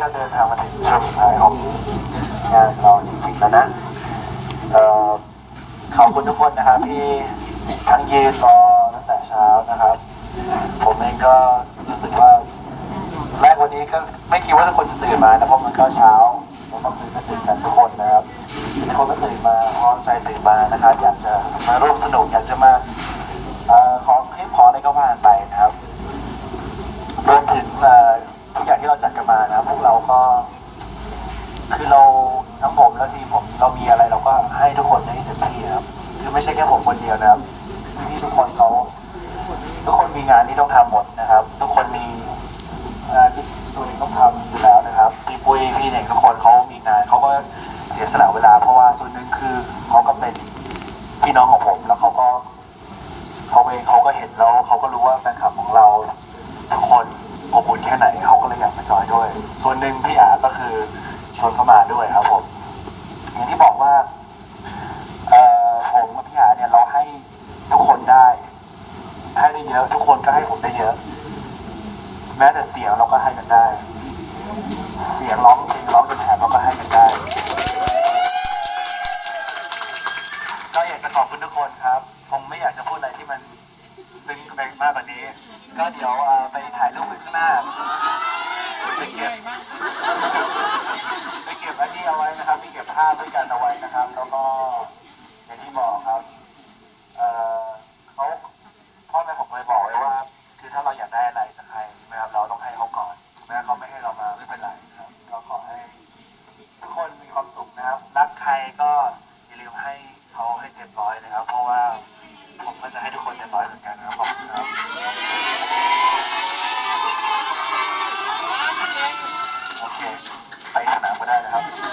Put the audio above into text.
ก็เดินทางมาถึงช่วงสุดท้ายของงานเราจริงๆแล้วนะเอ่อขอบคุณทุกคนนะครับที่ทั้งยืนรอตั้งแต่เช้านะครับ ผมเองก็รู้สึกว่าแรกวันนี้ก็ไม่คิดว่าทุกคนจะตื่นมานะเพราะมันก็เช้าแล้วก็ตื่นก็ตื่นกันทุกคนนะครับทุกคนก็ตื่นมาพร้อมใจตื่นมานะครับ อยากจะมาร่วมสนุกอยากจะมาเอ่อขอคลิปขออะไรก็ว่าไปนะครับรวมถึงเอ่อทุกอย่างที่เราจัดกันมานะพวกเราก็ คือเรา ทั้งผมและทีมผมเรามีอะไรเราก็ให้ทุกคนได้เต็มที่ครับคือไม่ใช่แค่ผมคนเดียวนะครับพี่ทุกคนเขาทุกคนมีงานที่ต้องทำหมดนะครับ ทุกคนมีงานที่ตัวเองต้องทำอยู่แล้วนะครับพี่ปุ้ยพี่เน่งทุกคนเขามีงานเขาก็เสียสละเวลา เพราะว่าส่วนหนึ่งคือเขาก็เป็นพี่น้องของผมแล้วเขาก็เขาเองเขาก็เห็นแล้วเขาก็รู้ว่าแฟนคลับของเราทุกคนอบอุ่นแค่ไหนเขาก็เลยอยากมาจอยด้วย ส่วนหนึ่งพี่อาก็คือชวนเข้ามาด้วยครับผมอย่างที่บอกว่าเอ่อผมกับพี่อาเนี่ยเราให้ทุกคนได้ ให้ได้ เยอะ ทุกคนก็ให้ผมได้เยอะ แม้แต่เสียงเราก็ให้กันได้ เสียงร้องเพลงร้องจนแหบเราก็ให้กันได้ ก็อยากจะขอบคุณทุกคนครับ ผมไม่อยากจะพูดอะไรที่มันซึ้งไปมากกว่านี้ ก็เดี๋ยวไปถ่ายรูป อยนะครับ เพราะว่าผมก็จะให้ทุกคนเต็มร้อยเหมือนกันนะครับขอบคุณครับโอเคไปสนามก็ได้นะครับ